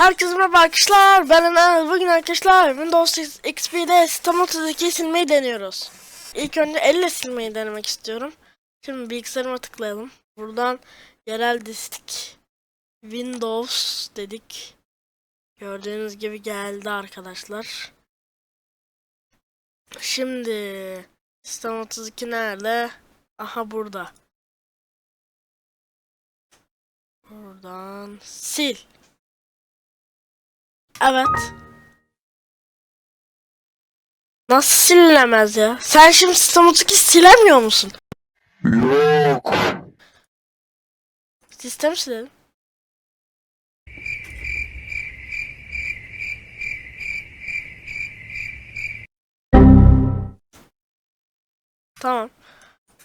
Herkese merhaba arkadaşlar. Ben Enes. Bugün arkadaşlar Windows XP'de sistem 32 silmeyi deniyoruz. İlk önce elle silmeyi denemek istiyorum. Şimdi bilgisayarıma tıklayalım. Buradan yerel disk Windows dedik. Gördüğünüz gibi geldi arkadaşlar. Şimdi sistem 32 nerede? Aha burada. Buradan sil. Evet. Nasıl silinemez ya? Sen şimdi System 32 silemiyor musun? Yok. Sistem silelim. Tamam.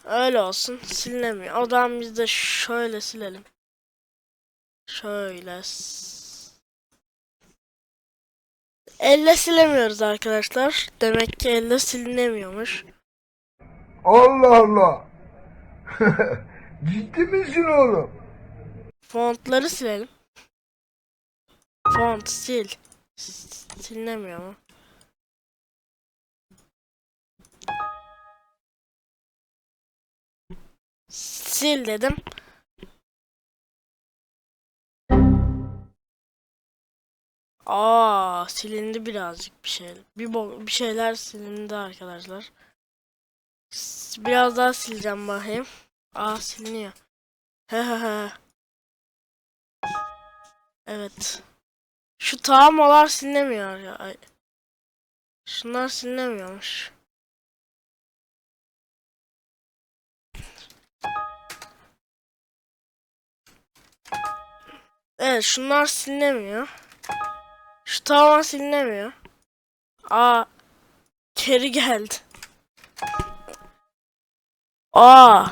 Öyle olsun. Silinemiyor. O zaman biz de şöyle silelim. Şöyle. Elle silemiyoruz arkadaşlar. Demek ki elle silinemiyormuş. Allah Allah. Ciddi misin oğlum? Fontları silelim. Font sil. Silinemiyor mu? Sil dedim. Aa, silindi birazcık bir şey. Bir bir şeyler silindi arkadaşlar. Biraz daha sileceğim bakayım. Aa siliniyor. He he he. Evet. Şu tağmalar silinemiyor ya. Ay. Şunlar silinemiyormuş. Evet şunlar silinemiyor. Şu tağma silinemiyor. Aa. Geri geldi. Aa.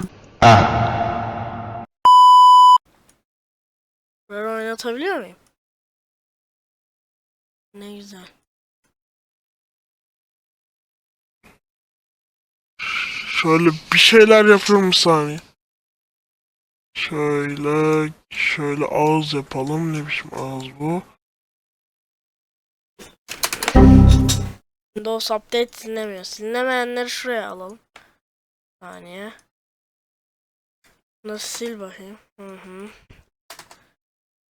Ben oynatabiliyor muyum? Ne güzel. Şöyle bir şeyler yapıyorum bir saniye. Şöyle, şöyle ağız yapalım. Ne biçim ağız bu? Windows Update silinemiyor. Silinemeyenleri şuraya alalım. Bir saniye. Nasıl sil bakayım. Hı hı.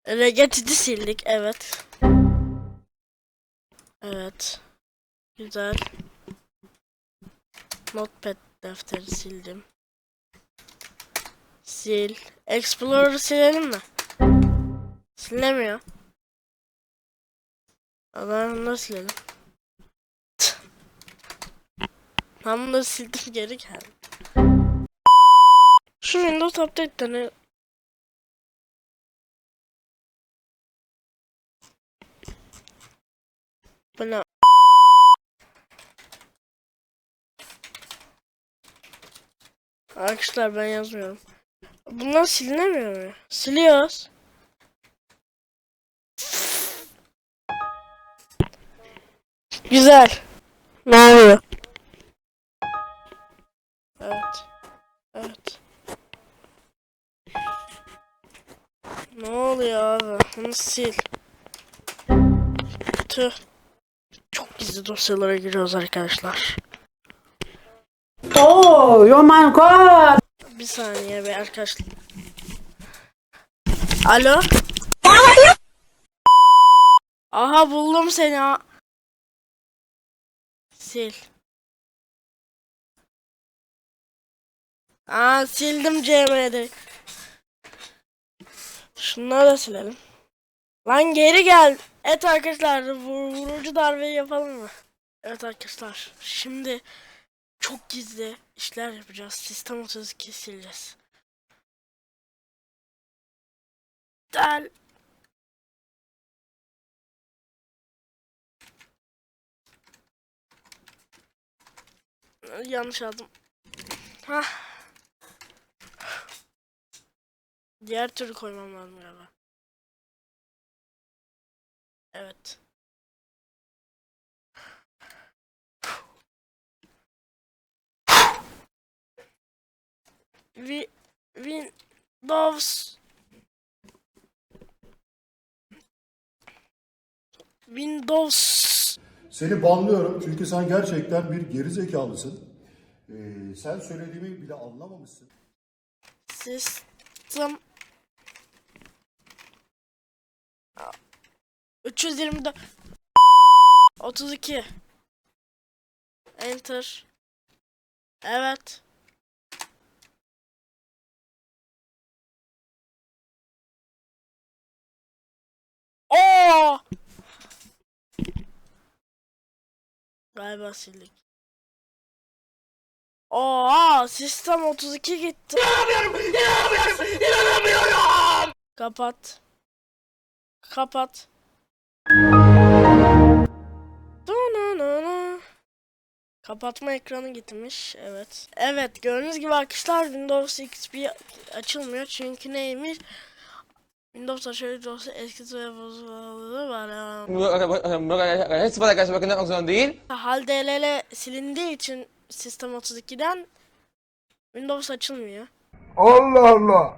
Regetit'i sildik. Evet. Evet. Güzel. Notepad defteri sildim. Sil. Explorer'ı silelim mi? Silinemiyor. Adamı da silelim. Ben bunları sildim geri geldim. Şu Windows Update'de ne? Bu ne? Arkadaşlar ben yazmıyorum. Bunlar silinemiyor mu? Siliyoruz. Güzel. Ne oluyor? Evet. Evet. Ne oluyor abi? Bunu sil. Tüh. Çok gizli dosyalara giriyoruz arkadaşlar. Oh, oh my god! Bir saniye be arkadaşlar. Alo? Aha buldum seni. Sil. Aa sildim CM'de. Şunları da silelim. Lan geri gel. Evet arkadaşlar vur- vurucu darbeyi yapalım mı? Evet arkadaşlar şimdi çok gizli işler yapacağız. Sistem 32 sileceğiz. Del. Yanlış aldım. Hah. Diğer türlü koymam lazım galiba. Evet. Vi Windows Windows. Seni banlıyorum çünkü sen gerçekten bir geri zekalısın. Ee, sen söylediğimi bile anlamamışsın. System 324 32 Enter Evet Oo Galiba sildik Oha sistem 32 gitti. Kapat. Kapat. Kapatma ekranı gitmiş. Evet. Evet gördüğünüz gibi arkadaşlar Windows XP açılmıyor. Çünkü neymiş? Windows açılıyor dosya eski ve bozulmaları var. Bana karşı bakın yapmak zorunda değil. Hal DLL silindiği için Sistem 32'den Windows açılmıyor. Allah Allah.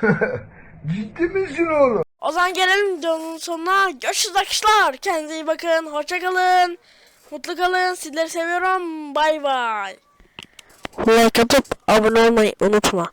Ciddi misin oğlum? O zaman gelelim videonun sonuna. Görüşürüz arkadaşlar. Kendinize iyi bakın. Hoşça kalın. Mutlu kalın. Sizleri seviyorum. Bay bay. Like atıp abone olmayı unutma.